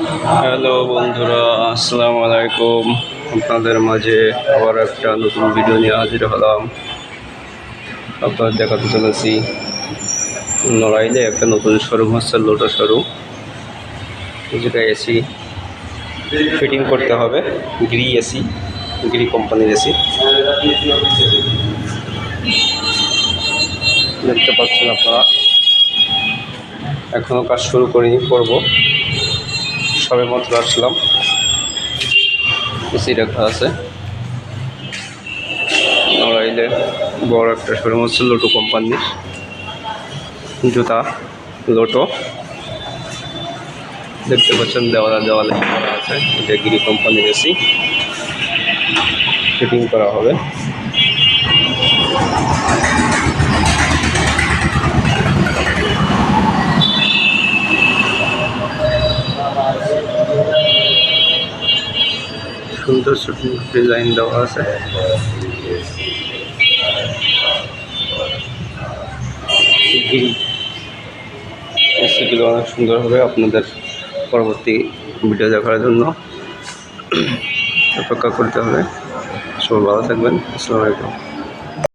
Hello বন্ধুরা, আসসালামু আলাইকুম। আপনাদের মাঝে আবার একটা নতুন ভিডিও নিয়ে হাজির হলাম। আপনাদের দেখাতে চলেছি নড়াইলে একটা নতুন শোরুম হচ্ছে লোটো শোরুম যেটা এসি ফিটিং করতে হবে গ্রি এসি গ্রি কোম্পানির এসি দেখতে পাচ্ছেন আপনারা। এখনও কাজ শুরু করিনি, করব। সবে মাত্র আসলাম। এসি রাখা আছে। নড়াইলে বড় একটা শোরুম হচ্ছে লোটো কোম্পানির জুতা লোটো দেখতে পাচ্ছেন, দেওয়ালা দেওয়ালে করা আছে। এটা গিরি কোম্পানির এসি ফিটিং করা হবে। সুন্দর সুন্দর ডিজাইন দেওয়া আছে। সেগুলো অনেক সুন্দর হবে আপনাদের পরবর্তী ভিডিও দেখার জন্য। অপেক্ষা করতে হবে। সবাই ভালো থাকবেন। আসসালামু আলাইকুম।